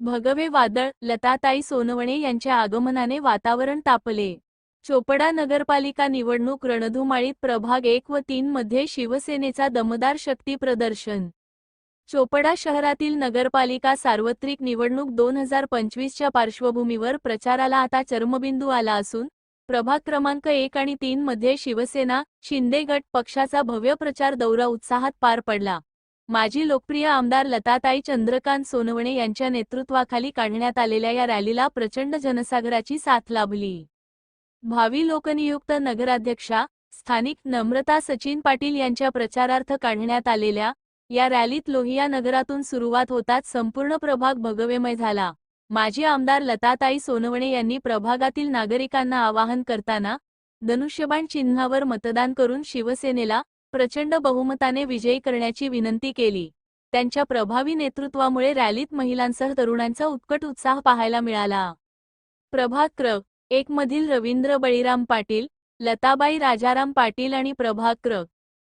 भगवे वादळ लताताई सोनवणे यांच्या आगमनाने वातावरण तापले. चोपडा नगरपालिका निवडणूक रणधुमाळीत प्रभाग एक व तीन मध्ये शिवसेनेचा दमदार शक्ती प्रदर्शन. चोपडा शहरातील नगरपालिका सार्वत्रिक निवडणूक दोन हजार पंचवीसच्या पार्श्वभूमीवर प्रचाराला आता चर्मबिंदू आला असून प्रभाग क्रमांक एक आणि तीन मध्ये शिवसेना शिंदे गट पक्षाचा भव्य प्रचार दौरा उत्साहात पार पडला. माजी लोकप्रिय आमदार लताताई चंद्रकांत सोनवणे यांच्या नेतृत्वाखाली काढण्यात आलेल्या या रॅलीला प्रचंड जनसागराची साथ लाभली. भावी लोकनियुक्त नगराध्यक्षा स्थानिक नम्रता सचिन पाटील यांच्या प्रचारार्थ काढण्यात आलेल्या या रॅलीत लोहिया नगरातून सुरुवात होताच संपूर्ण प्रभाग भगवेमय झाला. माजी आमदार लताताई सोनवणे यांनी प्रभागातील नागरिकांना आवाहन करताना धनुष्यबाण चिन्हावर मतदान करून शिवसेनेला प्रचंड बहुमताने विजयी करण्याची विनंती केली. त्यांच्या प्रभावी नेतृत्वामुळे रॅलीत महिलांसह तरुणांचा उत्कट उत्साह पाहायला मिळाला. प्रभाग क्र. एक मधील रवींद्र बळीराम पाटील लताबाई राजाराम पाटील आणि प्रभाग क्र.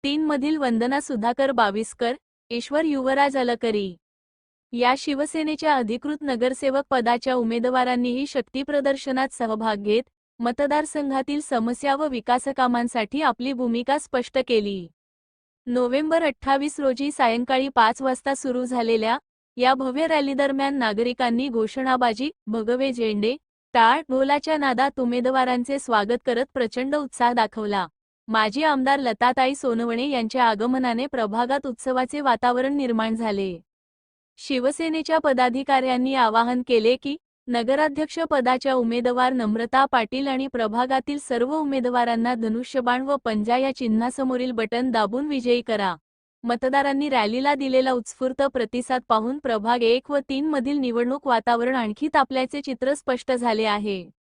तीन मधील वंदना सुधाकर बाविस्कर ईश्वर युवराज अलकरी. या शिवसेनेच्या अधिकृत नगरसेवक पदाच्या उमेदवारांनीही शक्तीप्रदर्शनात सहभाग घेत मतदारसंघातील समस्या व विकासकामांसाठी आपली भूमिका स्पष्ट केली. नोव्हेंबर अठ्ठावीस रोजी सायंकाळी पाच वाजता सुरू झालेल्या या भव्य रॅलीदरम्यान नागरिकांनी घोषणाबाजी भगवे झेंडे टाळ ढोलाच्या नादात उमेदवारांचे स्वागत करत प्रचंड उत्साह दाखवला. माजी आमदार लताताई सोनवणे यांच्या आगमनाने प्रभागात उत्सवाचे वातावरण निर्माण झाले. शिवसेनेच्या पदाधिकाऱ्यांनी आवाहन केले की नगराध्यक्ष पदाच्या उमेदवार नम्रता पाटील आणि प्रभागातील सर्व उमेदवारांना धनुष्यबाण व पंजा या चिन्हासमोरील बटन दाबून विजयी करा. मतदारांनी रॅलीला दिलेला उत्स्फूर्त प्रतिसाद पाहून प्रभाग एक व तीन मधील निवडणूक वातावरण आणखी तापल्याचे चित्र स्पष्ट झाले आहे.